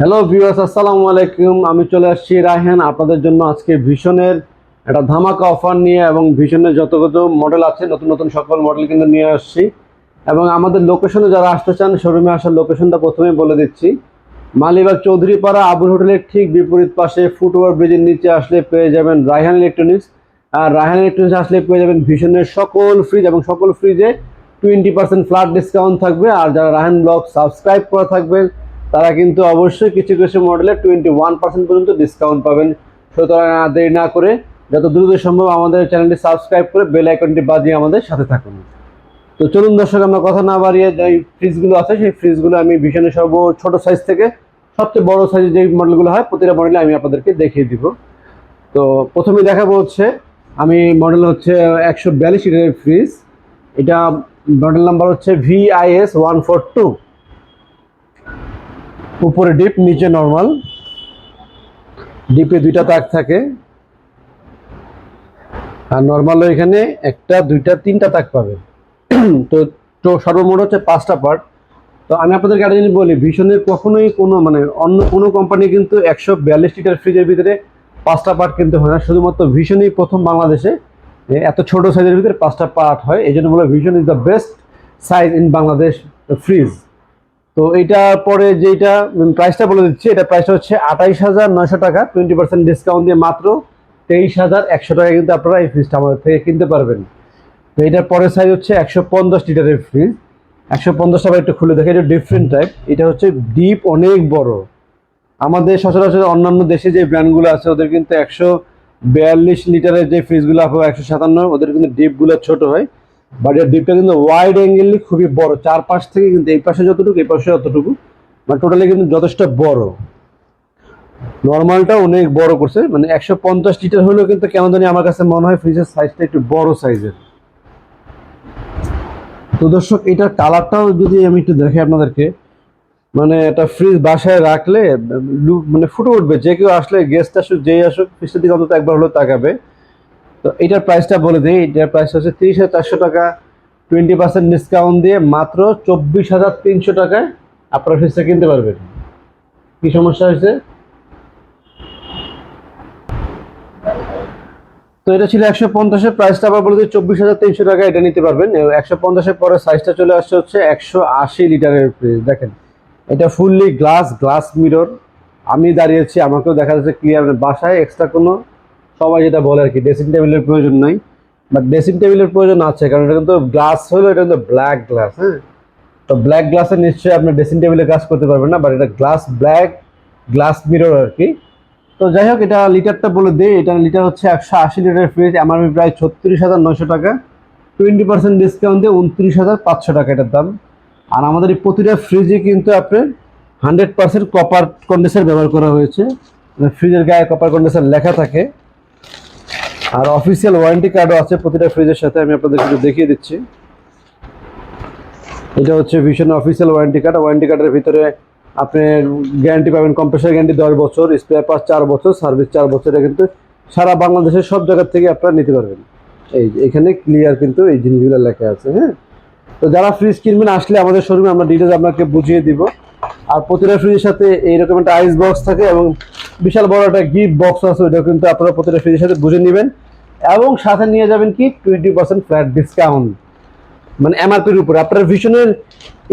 Hello viewers আসসালামু আলাইকুম আমি চলে আসছি রায়হান। আপনাদের জন্য আজকে ভীষণের একটা ধামাকা অফার নিয়ে এবং ভীষণের যত কত মডেল আছে, নতুন নতুন সকল মডেল কিন্তু নিয়ে আসছি। এবং আমাদের লোকেশনে যারা আসতে চান শোরুমে আসার লোকেশনটা প্রথমেই বলে দিচ্ছি। মালিবাগ চৌধুরীপাড়া আবুল হোটেলের ঠিক বিপরীত পাশে ফুটওভার ব্রিজের নিচে আসলে পেয়ে যাবেন রায়হান ইলেকট্রনিক্স আর রায়হান ইলেকট্রনিক্স আসলে পেয়ে যাবেন ভীষণের সকল ফ্রিজ এবং সকল ফ্রিজে টোয়েন্টি পার্সেন্ট ফ্ল্যাট ডিসকাউন্ট থাকবে। আর যারা রায়হান ব্লগ সাবস্ক্রাইব করা থাকবেন তারা কিন্তু অবশ্যই কিছু কিছু মডেলে টোয়েন্টি ওয়ান পার্সেন্ট পর্যন্ত ডিসকাউন্ট পাবেন। সুতরাং আর দেরি না করে যত দ্রুত সম্ভব আমাদের চ্যানেলটি সাবস্ক্রাইব করে বেল আইকনটি বাজিয়ে আমাদের সাথে থাকুন। তো চলুন দর্শক, আমরা কথা না বাড়িয়ে যে ফ্রিজগুলো আছে, সেই ফ্রিজগুলো আমি ভীষণের সর্ব ছোট সাইজ থেকে সবচেয়ে বড় সাইজের যে মডেলগুলো হয়, প্রতিটা মডেলে আমি আপনাদেরকে দেখিয়ে দিব। তো প্রথমে দেখাবো হচ্ছে, আমি মডেল হচ্ছে একশো বিয়াল্লিশ লিটারের ফ্রিজ এটা মডেল নাম্বার হচ্ছে ভিআইএস ওয়ান ফোর টু উপরে ডিপ, নিচে নর্মাল। ডিপে দুইটা তাক থাকে। আর নর্মাল এখানে একটা, দুইটা, তিনটা তাক পাবে। তো তো সর্বমোট হচ্ছে পাঁচটা পার্ট তো আমি আপনাদেরকে একটা জিনিস বলি ভীষণের কখনোই কোনো মানে অন্য কোনো কোম্পানি কিন্তু একশো বিয়াল্লিশ লিটার ফ্রিজের ভিতরে পাঁচটা পার্ট কিনতে হয় না। শুধুমাত্র ভীষণই প্রথম বাংলাদেশে এত ছোট সাইজের ভিতরে পাঁচটা পার্ট হয়। এই জন্য বলে ভীষণ is the best size in Bangladesh fridge তো এইটার পরে যেটা প্রাইসটা বলে দিচ্ছি, এটা প্রাইসটা হচ্ছে আঠাইশ হাজার নয়শো টাকা টোয়েন্টি পার্সেন্ট ডিসকাউন্ট দিয়ে মাত্র তেইশ হাজার একশো টাকা কিন্তু আপনারা এই ফ্রিজটা আমাদের থেকে কিনতে পারবেন। তো এটার পরের সাইজ হচ্ছে একশো পঞ্চাশ লিটারের ফ্রিজ একশো পঞ্চাশ টাকা একটু খুলে দেখে, এটা ডিফারেন্ট টাইপ এটা হচ্ছে ডিপ অনেক বড়। আমাদের সচরাচর অন্যান্য দেশে যে ব্র্যান্ডগুলো আছে, ওদের কিন্তু একশো বিয়াল্লিশ লিটারের যে ফ্রিজগুলো একশো সাতান্ন, ওদের কিন্তু ডিপগুলো ছোট হয়। বাট এর ডিপটা কিন্তু ওয়াইড অ্যাঙ্গেলি খুবই বড়। চার পাশ থেকে কিন্তু এই পাশে যতটুকু, এই পাশে যতটুকু মানে টোটালি কিন্তু যথেষ্ট বড়। নর্মালটা অনেক বড় করছে। মানে একশো পঞ্চাশ লিটার হলেও কিন্তু কেন জানি আমার কাছে মনে হয় ফ্রিজের সাইজটা একটু বড় সাইজের তো দর্শক এটার কালারটাও যদি আমি একটু দেখি আপনাদেরকে মানে একটা ফ্রিজ বাসায় রাখলে মানে ফুটে উঠবে। যে কেউ আসলে গেস্ট আসুক, যেই আসুক ফ্রিজের দিকে অন্তত একবার হলেও তাকাবে। তো এটার প্রাইসটা বলে দিই। এটার প্রাইস হচ্ছে তিরিশ হাজার চারশো টাকা। টোয়েন্টি পার্সেন্ট ডিসকাউন্ট দিয়ে মাত্র চব্বিশ হাজার তিনশো টাকায় আপনার ফ্রিজটা কিনতে পারবেন। কি সমস্যা হয়েছে? তো এটা ছিল একশো পঞ্চাশের প্রাইসটা আবার বলে দিই চব্বিশ হাজার তিনশো টাকা এটা নিতে পারবেন। একশো পঞ্চাশের পরে সাইজটা চলে আসছে হচ্ছে একশো আশি লিটারের ফ্রিজ দেখেন, এটা ফুললি গ্লাস গ্লাস মিরর আমি দাঁড়িয়েছি, আমাকেও দেখা যাচ্ছে ক্লিয়ার বাসায় এক্সট্রা কোনো সবাই যেটা বলে আর কি ড্রেসিং টেবিলের প্রয়োজন নাই বাট ড্রেসিং টেবিলের প্রয়োজন আছে, কারণ এটা কিন্তু গ্লাস হলো, এটা কিন্তু ব্ল্যাক গ্লাস হ্যাঁ? তো ব্ল্যাক গ্লাসে নিশ্চয়ই আপনি ড্রেসিং টেবিলে কাজ করতে পারবেন না বাট এটা গ্লাস ব্ল্যাক গ্লাস মিরর আর কি। তো যাই হোক, এটা লিটারটা বলে দিই এটা লিটার হচ্ছে একশো আশি লিটারের ফ্রিজ এমআরপি প্রায় ছত্রিশ হাজার নশো টাকা। টোয়েন্টি পার্সেন্ট ডিসকাউন্ট দিয়ে উনত্রিশ হাজার পাঁচশো টাকা এটার দাম। আর আমাদের এই প্রতিটা ফ্রিজে কিন্তু আপনার হান্ড্রেড পার্সেন্ট কপার কন্ডেন্সার ব্যবহার করা হয়েছে। মানে ফ্রিজের গায়ে কপার কন্ডেন্সার লেখা থাকে। আর অফিসিয়াল ওয়ারেন্টি কার্ডও আছে প্রতিটা ফ্রিজের সাথে, আমি আপনাদের একটু দেখিয়ে দিচ্ছি। এটা হচ্ছে ভীষণ অফিসিয়াল ওয়ারেন্টি কার্ড ওয়ারেন্টি কার্ডের ভিতরে আপনি গ্যারান্টি পাবেন কম্প্রেসার গ্যারান্টি দশ বছর স্পেয়ার পাস চার বছর সার্ভিস চার বছর, এটা কিন্তু সারা বাংলাদেশের সব জায়গার থেকে আপনারা নিতে পারবেন। এই এখানে ক্লিয়ার কিন্তু এই জিনিসগুলো লেখা আছে হ্যাঁ? তো যারা ফ্রিজ কিনবেন, আসলে আমাদের শোরুমে আমরা ডিটেলস আপনাকে বুঝিয়ে দিব। আর প্রতিটা ফ্রিজের সাথে এইরকম একটা আইস বক্স থাকে এবং বিশাল বড় একটা গিফট বক্স আছে ওইটা কিন্তু আপনারা প্রতিটা ফ্রিজের সাথে বুঝে নেবেন। এবং সাথে নিয়ে যাবেন কি? টোয়েন্টি পার্সেন্ট ফ্ল্যাট ডিসকাউন্ট মানে এমআরপির উপরে। আপনার ভিশনের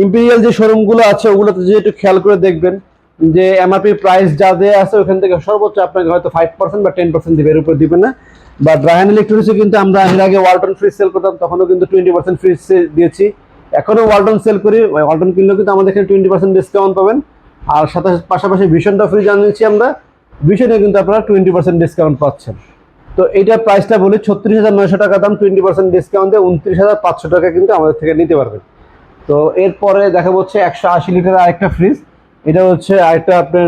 ইম্পেরিয়াল যে শোরুমগুলো আছে, ওগুলোতে যে একটু খেয়াল করে দেখবেন। যে এমআরপি প্রাইস যা দেওয়া আছে ওখান থেকে সর্বোচ্চ আপনাকে হয়তো ফাইভ পার্সেন্ট বা টেন পার্সেন্ট দিবে, এর উপর দিবে না। বা ড্রায়ন ইলেকট্রনিক্সে কিন্তু আমরা এর আগে ওয়ালটন ফ্রিজ সেল করতাম, তখনও কিন্তু টোয়েন্টি পার্সেন্ট ফ্রিজ দিয়েছি। এখনও ওয়ালটন সেল করি ওয়ালটন কিনলেও কিন্তু আমাদের এখানে টোয়েন্টি পার্সেন্ট ডিসকাউন্ট পাবেন। আর সাথে পাশাপাশি ভীষণটা ফ্রিজ আনিয়েছি আমরা। ভীষণে কিন্তু আপনারা টোয়েন্টি পার্সেন্ট ডিসকাউন্ট পাচ্ছেন। তো এইটার প্রাইসটা বলি, ছত্রিশ হাজার নয়শো টাকা দাম টোয়েন্টি পার্সেন্ট ডিসকাউন্ট উনত্রিশ হাজার পাঁচশো টাকা কিন্তু আমাদের থেকে নিতে পারবেন। তো এরপরে দেখা হচ্ছে একশো আশি লিটার আরেকটা ফ্রিজ এটা হচ্ছে আরেকটা আপনার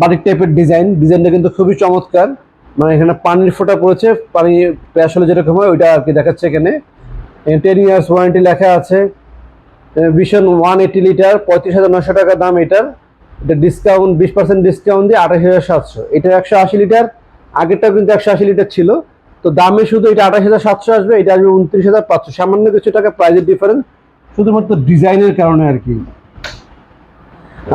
বাটিক টাইপের ডিজাইন ডিজাইনটা কিন্তু খুবই চমৎকার। মানে এখানে পানির ফোঁটা পড়েছে, পানি হলে যেরকম হয়, ওইটা আর কি দেখাচ্ছে এখানে। টেন ইয়ার্স ওয়ারেন্টি লেখা আছে। ভীষণ ওয়ান এইটি লিটার পঁয়ত্রিশ হাজার নশো টাকা দাম এটার। এটা ডিসকাউন্ট বিশ পার্সেন্ট ডিসকাউন্ট দিয়ে আঠাশ হাজার সাতশো। এটা একশো আশি লিটার আগেরটাও কিন্তু একশো আশি লিটার ছিল। তো দামে শুধু এটা আঠাশ হাজার সাতশো আসবে, এটা আসবে উনত্রিশ হাজার পাঁচশো। সামান্য কিছু টাকা প্রাইজের ডিফারেন্স শুধুমাত্র ডিজাইনের কারণে আর কি।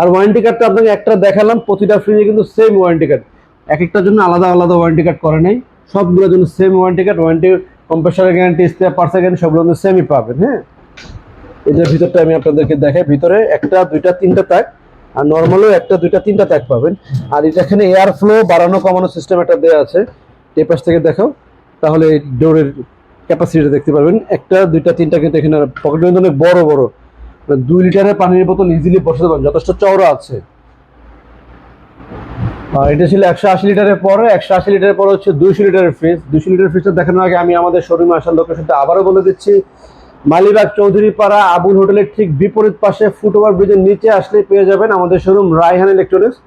আর ওয়ারেন্টি কার্ডটা আপনাকে একটা দেখালাম, প্রতিটা ফ্রিজে কিন্তু সেম ওয়ারেন্টি কার্ড এক একটার জন্য আলাদা আলাদা ওয়ারেন্টি কার্ড করে নাই। সবগুলোর জন্য সেম ওয়ারেন্টি কার্ড ওয়ারেন্টি কম্প্রেসারের গ্যারান্টি স্পেয়ার পার্টসের গ্যারান্টি সবগুলো কিন্তু সেমই পাবেন হ্যাঁ? এটার ভিতরটা আমি আপনাদেরকে দেখাই, ভিতরে একটা, দুইটা, তিনটা তাক আর নর্মালও একটা, দুইটা, তিনটা তাক পাবেন। আর এটা এখানে এয়ার ফ্লো বাড়ানো, কমানো সিস্টেম একটা দেওয়া আছে। পাশ থেকে দেখাও, তাহলে ডোরের ক্যাপাসিটিটা দেখতে পারবেন। একটা, দুইটা, তিনটা কিন্তু এখানে পকেট অনেক বড় বড়। দুই লিটারের পানির বোতল ইজিলি বসাতে পারেন। যথেষ্ট চওড়া আছে। আর এটা ছিল একশো আশি লিটারের পরে, একশো আশি লিটারের পরে হচ্ছে দুইশো লিটারের ফ্রিজ দুইশো লিটার ফ্রিজটা দেখানোর আগে আমি আমাদের শোরুমে আসার লোকেশনটা আবারও বলে দিচ্ছি। মালিবাগ চৌধুরী পাড়া আবুল হোটেলের ঠিক বিপরীত পাশে ফুটওভার ব্রিজের নিচে আসলে পেয়ে যাবেন আমাদের শোরুম রায়হান ইলেকট্রনিক্স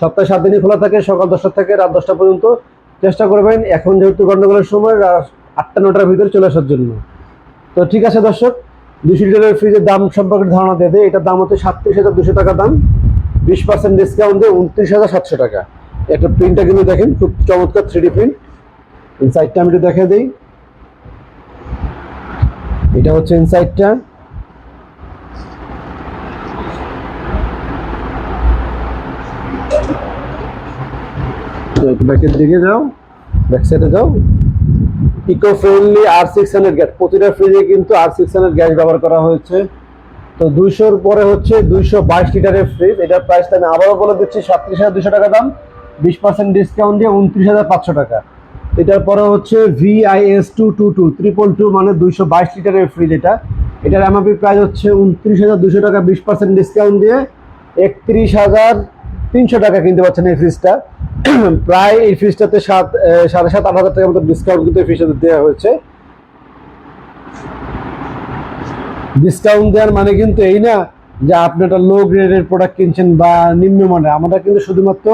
সপ্তাহে সাত দিনই খোলা থাকে, সকাল দশটা থেকে রাত দশটা পর্যন্ত। চেষ্টা করবেন এখন যেহেতু গন্ডগোলের সময় আটটা, নটার ভিতরে চলে আসার জন্য। তো ঠিক আছে দর্শক দুশো লিটারের ফ্রিজের দাম সম্পর্কে ধারণা দেবে এটার দাম হচ্ছে সাতত্রিশ হাজার দুশো টাকা দাম। বিশ পার্সেন্ট ডিসকাউন্ট দিয়ে উনত্রিশ হাজার সাতশো টাকা। একটা প্রিন্টটা কিন্তু দেখেন, খুব চমৎকার থ্রি ডি প্রিন্ট ইনসাইডটা আমি একটু দেখে দিই। এটা হচ্ছে ইনসাইডটা ব্যাকের দিকে যাও ব্যাক সাইডে যাও। ইকো ফ্রেন্ডলি আর সিক্স হান্ড্রেড গ্যাস প্রতিটা ফ্রিজে কিন্তু আর সিক্স হান্ড্রেড গ্যাস ব্যবহার করা হয়েছে। তো দুইশোর পরে হচ্ছে দুইশো বাইশ লিটারের ফ্রিজ এটার প্রাইসটা আমি আবারও বলে দিচ্ছি, সাতত্রিশ হাজার দুশো টাকা দাম। বিশ পার্সেন্ট ডিসকাউন্ট দিয়ে উনত্রিশ হাজার পাঁচশো টাকা। এটার পরে হচ্ছে VIS two two two triple two মানে দুইশো বাইশ লিটারের ফ্রিজ এটা। এটার এমআরপি প্রাইস হচ্ছে উনত্রিশ হাজার দুশো টাকা, বিশ পার্সেন্ট ডিসকাউন্ট দিয়ে। একত্রিশ হাজার তিনশো টাকা কিনতে পারছেন এই ফ্রিজটা প্রায় এই ফ্রিজটাতে সাত সাড়ে সাত, আট হাজার টাকার মতো ডিসকাউন্ট কিন্তু এই ফ্রিজটাতে দেওয়া হয়েছে। ডিসকাউন্ট দেওয়ার মানে কিন্তু এই না যে আপনি একটা লো গ্রেডের প্রোডাক্ট কিনছেন বা নিম্নমানের। আমরা কিন্তু শুধুমাত্র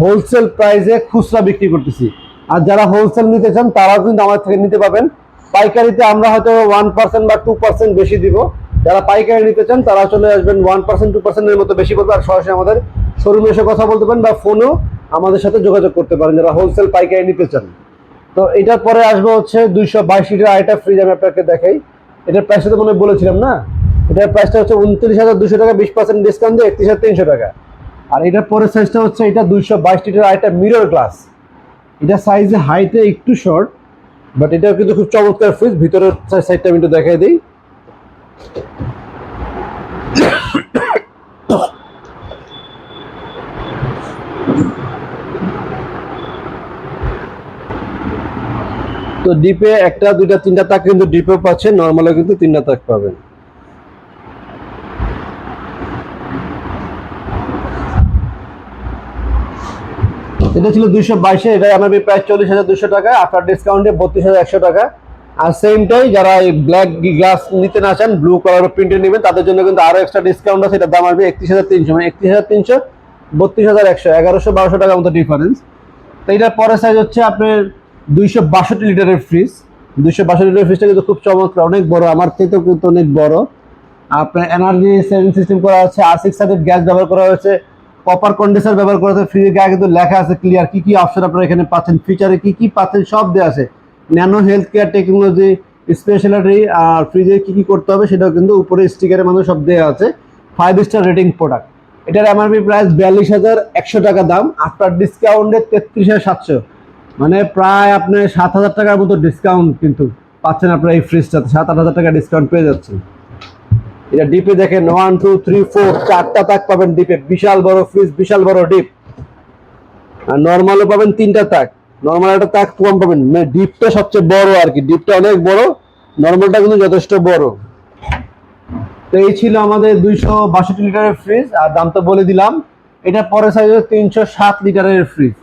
হোলসেল প্রাইসে খুচরা বিক্রি করতেছি। আর যারা হোলসেল নিতে চান, তারাও কিন্তু আমার থেকে নিতে পাবেন পাইকারিতে আমরা হয়তো ওয়ান পার্সেন্ট বা টু পার্সেন্ট বেশি দিব। যারা পাইকারি নিতে চান, তারা চলে আসবেন ওয়ান পার্সেন্ট টু পার্সেন্টের মতো বেশি পড়বে আর সরাসরি আমাদের শোরুমে এসে কথা বলতে পারেন বা ফোনেও আমাদের সাথে যোগাযোগ করতে পারেন। যারা হোলসেল পাইকারি নিতে চান। তো এটার পরে আসবে হচ্ছে দুইশো বাইশ লিটার আরেকটা ফ্রিজ আমি আপনাকে দেখাই। এটার প্রাইসটা তো মনে বলেছিলাম না? এটার প্রাইসটা হচ্ছে উনত্রিশ হাজার দুশো টাকা, বিশ পার্সেন্ট ডিসকাউন্ট দিয়ে একত্রিশ হাজার তিনশো টাকা। আর এটার পরের সাইজটা হচ্ছে এটা দুইশো বাইশ লিটার আরেকটা মিরর গ্লাস এটা সাইজে হাইটে একটু শর্ট বাট এটা কিন্তু খুব চমৎকার ফ্রিজ ভিতরের সাইডটা আমি একটু দেখাই দিই। তো ডিপে একটা, দুইটা, তিনটা তাক কিন্তু ডিপে পাচ্ছেন নর্মালে কিন্তু তিনটা তাক পাবেন। এটা ছিল দুইশো বাইশে, এটা আমার প্রায় চল্লিশ হাজার দুশো টাকা আপনার ডিসকাউন্টে বত্রিশ হাজার একশো টাকা। আর সেমটাই যারা এই ব্ল্যাক গ্লাস নিতে না চান ব্লু কালার প্রিন্টে নেবেন, তাদের জন্য কিন্তু আরও এক্সট্রা ডিসকাউন্ট আছে, এটার দাম আসবে একত্রিশ হাজার তিনশো মানে একত্রিশ হাজার তিনশো, বত্রিশ হাজার একশো, এগারোশো বারোশো টাকার মতো ডিফারেন্স তো এটার পরের সাইজ হচ্ছে আপনার দুইশো বাষট্টি লিটারের ফ্রিজ দুইশো বাষট্টি লিটারের ফ্রিজটা কিন্তু খুব চমৎকার, অনেক বড়, আমার থেকেও কিন্তু অনেক বড়। আপনার এনার্জি সেভিং সিস্টেম করা আছে আর সিক্স হান্ড্রেড গ্যাস ব্যবহার করা হয়েছে কপার কন্ডেন্সার ব্যবহার করা হয়েছে ফ্রিজের গায়ে কিন্তু লেখা আছে ক্লিয়ার কী কী অপশন আপনারা এখানে পাচ্ছেন? ফিচারে কী কী পাচ্ছেন? সব দেওয়া আছে। Nano health care technology speciality আর ফ্রিজে কী কী করতে হবে সেটাও কিন্তু উপরে স্টিকারের মধ্যে সব দেওয়া আছে। ফাইভ স্টার রেটিং প্রোডাক্ট এটার এমআরপি প্রাইস বিয়াল্লিশ হাজার একশো টাকা দাম আফটার ডিসকাউন্টে তেত্রিশ হাজার সাতশো। মানে প্রায় আপনার সাত হাজার টাকার মতো ডিসকাউন্ট কিন্তু পাচ্ছেন আপনার এই ফ্রিজটাতে সাত আট হাজার টাকা ডিসকাউন্ট পেয়ে যাচ্ছেন। এটা ডিপে দেখেন ওয়ান টু থ্রি ফোর চারটা তাক পাবেন ডিপে বিশাল বড় ফ্রিজ বিশাল বড় ডিপ আর নর্মালও পাবেন তিনটা তাক নর্মাল একটা তাক কম পাবেন। মানে ডিপটা সবচেয়ে বড় আর কি। ডিপটা অনেক বড় নর্মালটা কিন্তু যথেষ্ট বড়। তো এই ছিল আমাদের দুইশো বাষট্টি লিটারের ফ্রিজ আর দাম তো বলে দিলাম, এটা পরে সাইজ তিনশো সাত লিটারের ফ্রিজ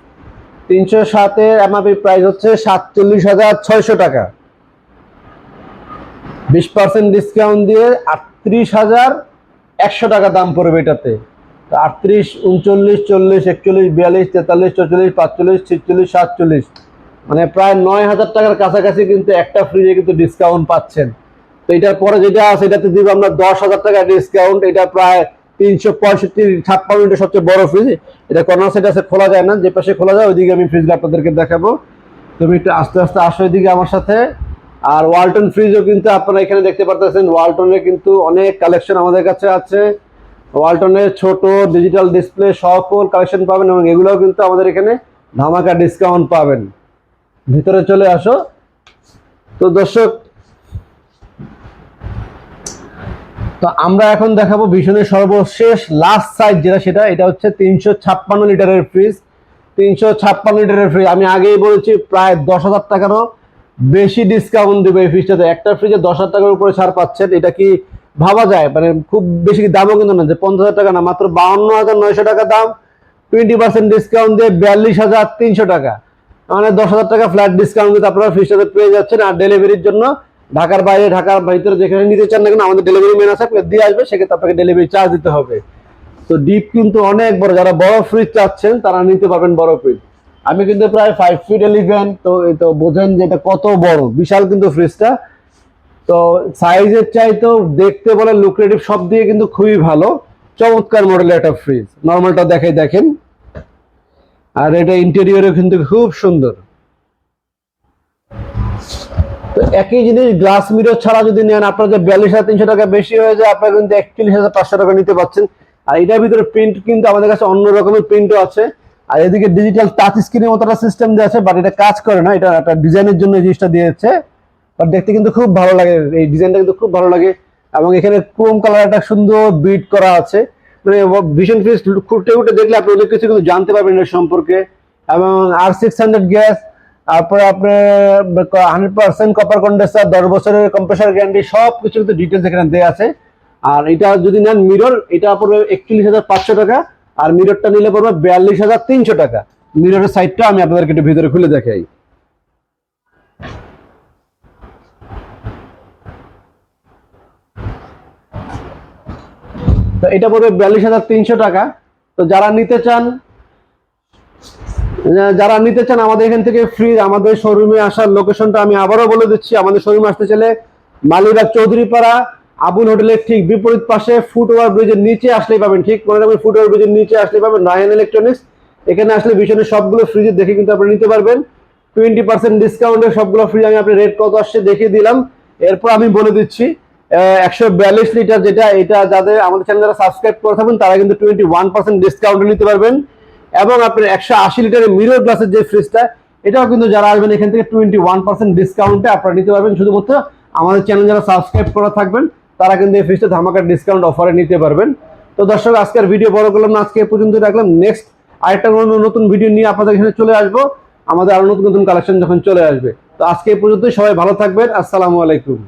তিনশো সাতের এমআপি প্রাইস হচ্ছে সাতচল্লিশ হাজার ছয়শো টাকা। বিশ পার্সেন্ট ডিসকাউন্ট দিয়ে আটত্রিশ হাজার একশো টাকা দাম পড়বে এটাতে। আটত্রিশ, উনচল্লিশ, চল্লিশ, একচল্লিশ, বিয়াল্লিশ, তেতাল্লিশ, চৌচল্লিশ, পাঁচচল্লিশ, ছিচল্লিশ, সাতচল্লিশ। মানে প্রায় নয় হাজার টাকার কাছাকাছি কিন্তু একটা ফ্রিজে কিন্তু ডিসকাউন্ট পাচ্ছেন। তো এটার পরে যেটা আছে, এটাতে দিব আমরা দশ হাজার টাকা ডিসকাউন্ট এটা প্রায় তিনশো পঁয়ষট্টি, ছাপ্পান্ন সবচেয়ে বড় ফ্রিজ এটা কর্নার সাইড আছে, খোলা যায় না। যে পাশে খোলা যায়, ওইদিকে আমি ফ্রিজটা আপনাদেরকে দেখাবো। তুমি একটু আস্তে আস্তে আসো এদিকে আমার সাথে। আর ওয়ালটন ফ্রিজও কিন্তু আপনারা এখানে দেখতে পারতেছেন। ওয়ালটনের কিন্তু অনেক কালেকশন আমাদের কাছে আছে। ওয়ালটনের ছোট ডিজিটাল ডিসপ্লে সকল কালেকশন পাবেন এবং এগুলোও কিন্তু আমাদের এখানে ধামাকা ডিসকাউন্ট পাবেন। ভিতরে চলে আসো। তো দর্শক তো আমরা এখন দেখাবো ভীষণের সর্বশেষ লাস্ট সাইজ যেটা সেটা, এটা হচ্ছে তিনশো ছাপ্পান্ন লিটারের ফ্রিজ তিনশো ছাপ্পান্ন লিটারের ফ্রিজ আমি আগেই বলেছি, প্রায় দশ হাজার টাকারও বেশি ডিসকাউন্ট দেবে এই ফ্রিজটাতে একটা ফ্রিজে দশ হাজার টাকার উপরে ছাড় পাচ্ছেন, এটা কি ভাবা যায়? মানে খুব বেশি দামও কিন্তু না, যে পঞ্চাশ হাজার টাকা না, মাত্র বাউন্ন হাজার নয়শো টাকা দাম। টোয়েন্টি পার্সেন্ট ডিসকাউন্ট দিয়ে বিয়াল্লিশ হাজার তিনশো টাকা। মানে দশ হাজার টাকা ফ্ল্যাট ডিসকাউন্ট কিন্তু আপনারা ফ্রিজটাতে পেয়ে যাচ্ছেন, আর ডেলিভারির জন্য ঢাকার বাইরে, ঢাকার ভিতরে যেখানে নিতে চান না কেন, আমাদের ডেলিভারি ম্যান আছে দিয়ে আসবে, সেক্ষেত্রে আপনাকে ডেলিভারি চার্জ দিতে হবে। তো ডিপ কিন্তু অনেক বড়, যারা বড় ফ্রিজ চাচ্ছেন, তারা নিতে পারবেন বড় ফ্রিজ আমি কিন্তু প্রায় ফাইভ ফিট এলিভেন তো তো বোঝেন যে এটা কত বড়, বিশাল কিন্তু ফ্রিজটা তো সাইজের চাইতেও দেখতে বলে লুক্রেটিভ সব দিয়ে কিন্তু খুবই ভালো। চমৎকার মডেলের একটা ফ্রিজ নর্মালটা দেখাই, দেখেন। আর এটা ইন্টেরিয়রও কিন্তু খুব সুন্দর। তো একই জিনিস গ্লাস মিরর ছাড়া যদি নেন, আপনার যে বিয়াল্লিশ হাজার তিনশো টাকা বেশি হয়ে যায়, আপনার কিন্তু একচল্লিশ হাজার পাঁচশো টাকা নিতে পারছেন। আর এটার ভিতরে প্রিন্ট কিন্তু আমাদের কাছে অন্য রকমের প্রিন্টও আছে। আর এদিকে ডিজিটাল টাচ স্ক্রিনের মতো একটা সিস্টেম দেওয়া আছে বাট এটা কাজ করে না, এটা একটা ডিজাইনের জন্য জিনিসটা দিয়েছে। বাট দেখতে কিন্তু খুব ভালো লাগে, এই ডিজাইনটা কিন্তু খুব ভালো লাগে। এবং এখানে ক্রোম কালার একটা সুন্দর বিট করা আছে। মানে ভীষণ ফিস খুঁটে উঠে দেখলে আপনি অনেক কিছু কিন্তু জানতে পারবেন এর সম্পর্কে। এবং আর সিক্স হান্ড্রেড গ্যাস তারপরে আপনার হান্ড্রেড পার্সেন্ট কপার কন্ডেন্সার দশ বছরের কম্প্রেসার গ্যারান্টি সব কিছু কিন্তু ডিটেলস এখানে দেওয়া আছে। আর এটা যদি নেন মিরর এটা পড়বে একচল্লিশ হাজার পাঁচশো টাকা, আর মিররটা নিলে পড়বে বিয়াল্লিশ হাজার তিনশো টাকা। মিররের সাইডটা আমি আপনাদেরকে একটু ভিতরে খুলে দেখাই। তো এটা পড়বে বিয়াল্লিশ হাজার তিনশো টাকা। তো যারা নিতে চান যারা নিতে চান আমাদের এখান থেকে ফ্রি আমাদের শোরুমে আসার লোকেশনটা আমি আবারও বলে দিচ্ছি। আমাদের শোরুমে আসতে চাইলে মালিবাগ চৌধুরীপাড়া, আবুল হোটেলের ঠিক বিপরীত পাশে ফুটওভার ব্রিজের নিচে আসলেই পাবেন, ঠিক মনে রাখবেন ফুটওভার ব্রিজের নিচে আসলে পাবেন রায়ন ইলেকট্রনিক্স এখানে আসলে ভীষণের সবগুলো ফ্রিজে দেখে কিন্তু আপনি নিতে পারবেন। টোয়েন্টি পার্সেন্ট ডিসকাউন্টে সবগুলো ফ্রিজ আমি আপনি রেট কত আসছে দেখিয়ে দিলাম। এরপর আমি বলে দিচ্ছি একশো বিয়াল্লিশ লিটার যেটা, এটা যাদের আমাদের চ্যানেল যারা সাবস্ক্রাইব করে থাকবেন তারা কিন্তু টোয়েন্টি ওয়ান পার্সেন্ট ডিসকাউন্টে নিতে পারবেন। এবং আপনার একশো আশি লিটারের মিরর গ্লাসের যে ফ্রিজটা এটাও কিন্তু যারা আসবেন, এখান থেকে টোয়েন্টি ওয়ান পার্সেন্ট ডিসকাউন্টে আপনারা নিতে পারবেন। শুধুমাত্র আমাদের চ্যানেল যারা সাবস্ক্রাইব করা থাকবেন, তারা কিন্তু এই ফ্রিজটা ধামাকার ডিসকাউন্ট অফারে নিতে পারবেন। তো দর্শক, আজকের ভিডিও বড় করলাম না, আজকে পর্যন্ত রাখলাম। নেক্সট আরেকটা নতুন ভিডিও নিয়ে আপনাদের এখানে চলে আসব। আমাদের আরও নতুন নতুন কালেকশন যখন চলে আসবে। তো আজকে এই পর্যন্তই, সবাই ভালো থাকবেন। আসসালামু আলাইকুম।